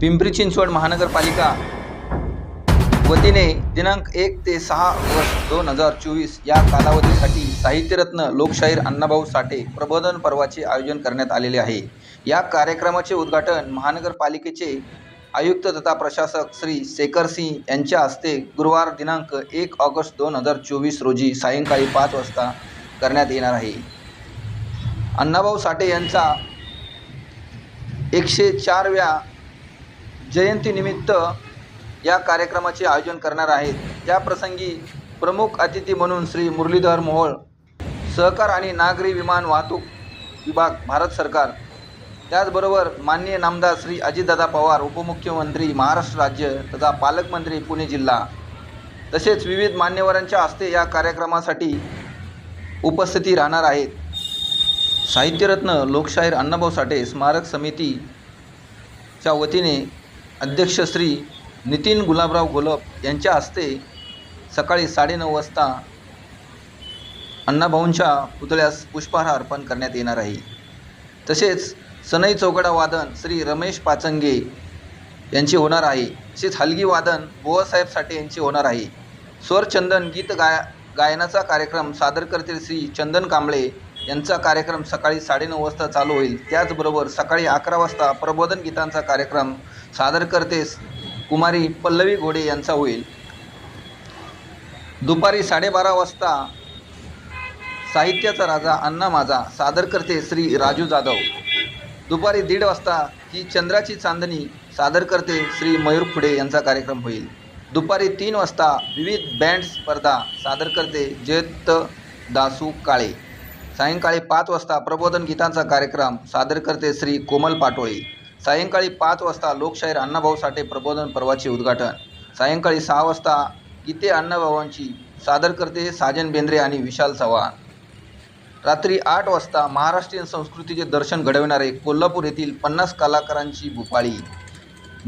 पिंपरी चिंचवड महानगरपालिका वतीने दिनांक एक ते सहा ऑगस्ट दोन हजार चोवीस या कालावधीसाठी साहित्यरत्न लोकशाहीर अण्णाभाऊ साठे प्रबोधन पर्वाचे आयोजन करण्यात आलेले आहे. या कार्यक्रमाचे उद्घाटन महानगरपालिकेचे आयुक्त तथा प्रशासक श्री शेखर सिंह यांच्या हस्ते गुरुवार दिनांक एक ऑगस्ट दोन हजार चोवीस रोजी सायंकाळी पाच वाजता करण्यात येणार आहे. अण्णाभाऊ साठे यांचा एकशे चारव्या जयंतीनिमित्त या कार्यक्रमाचे आयोजन करणार आहेत. त्या प्रसंगी प्रमुख अतिथी म्हणून श्री मुरलीधर मोहोळ सहकार आणि नागरी विमान वाहतूक विभाग भारत सरकार. त्याचबरोबर माननीय नामदार श्री अजितदादा पवार उपमुख्यमंत्री महाराष्ट्र राज्य तथा पालकमंत्री पुणे जिल्हा. तसेच विविध मान्यवरांच्या हस्ते या कार्यक्रमासाठी उपस्थिती राहणार आहेत. साहित्यरत्न लोकशाहीर अण्णाभाऊ साठे स्मारक समितीच्या वतीने अध्यक्ष श्री नितीन गुलाबराव गोलप यांच्या हस्ते सकाळी साडेनऊ वाजता अण्णाभाऊंच्या पुतळ्यास पुष्पहार अर्पण करण्यात येणार आहे. तसेच सनई चौकडा वादन श्री रमेश पाचंगे यांचे होणार आहे. तसेच हलगी वादन बुवासाहेब साठे यांचे होणार आहे. स्वरचंदन गीत गाय गायनाचा कार्यक्रम सादर करते श्री चंदन कांबळे यांचा कार्यक्रम सकाळी साडेनऊ वाजता चालू होईल. त्याचबरोबर सकाळी अकरा वाजता प्रबोधन गीतांचा कार्यक्रम सादर करते कुमारी पल्लवी घोडे यांचा होईल. दुपारी साडेबारा वाजता साहित्याचा राजा अण्णा माझा सादर करते श्री राजू जाधव. दुपारी दीड वाजता ही चंद्राची चांदणी सादर करते श्री मयूर फुडे यांचा कार्यक्रम होईल. दुपारी तीन वाजता विविध बँड स्पर्धा सादर करते जयंत दासू काळे. सायंकाळी पाच वाजता प्रबोधन गीतांचा कार्यक्रम सादर करते श्री कोमल पाटोळे. सायंकाळी पाच वाजता लोकशाहीर अण्णाभाऊ साठे प्रबोधन पर्वाचे उद्घाटन. सायंकाळी सहा वाजता गीते अण्णाभाऊंची सादर करते साजन बेंद्रे आणि विशाल चव्हाण. रात्री आठ वाजता महाराष्ट्रीयन संस्कृतीचे दर्शन घडविणारे कोल्हापूर येथील पन्नास कलाकारांची भूपाळी.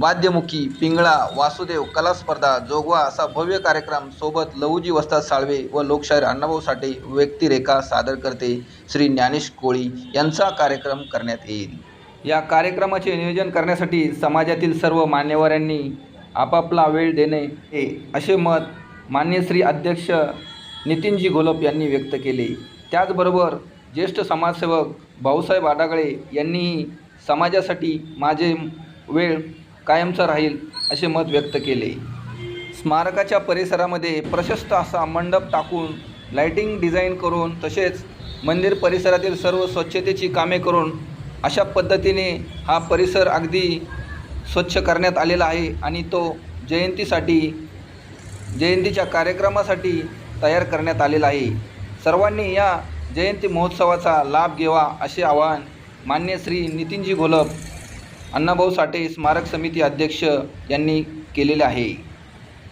वाद्यमुखी पिंगळा वासुदेव कला स्पर्धा जोगवा असा भव्य कार्यक्रम सोबत लहुजी वस्ताद साळवे व लोकशाहीर अण्णाभाऊ साठे व्यक्तिरेखा सादर करते. श्री ज्ञानेश कोळी यांचा कार्यक्रम करण्यात येईल. या कार्यक्रमाचे नियोजन करण्यासाठी समाजातील सर्व मान्यवरांनी आपापला वेळ देणे हे असे मत मान्य श्री अध्यक्ष नितीनजी घोलप यांनी व्यक्त केले. त्याचबरोबर ज्येष्ठ समाजसेवक भाऊसाहेब आडागळे यांनीही समाजासाठी माझे वेळ कायमचा राहील असे मत व्यक्त केले. स्मारकाच्या परिसरामध्ये प्रशस्त असा मंडप टाकून लाईटिंग डिझाईन करून तसेच मंदिर परिसरातील सर्व स्वच्छतेची कामे करून अशा पद्धतीने हा परिसर अगदी स्वच्छ करण्यात आलेला आहे आणि तो जयंतीसाठी जयंतीच्या कार्यक्रमासाठी तयार करण्यात आलेला आहे. सर्वांनी या जयंती महोत्सवाचा लाभ घ्यावा असे आवाहन मान्य श्री नितीनजी घोलप अण्णाभाऊ साठे स्मारक समिती अध्यक्ष यांनी केलेले आहे.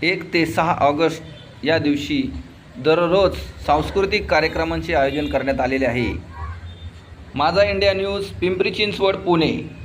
एक ते सहा ऑगस्ट या दिवशी दररोज सांस्कृतिक कार्यक्रमांचे आयोजन करण्यात आलेले आहे. माझा इंडिया न्यूज पिंपरी चिंचवड पुणे.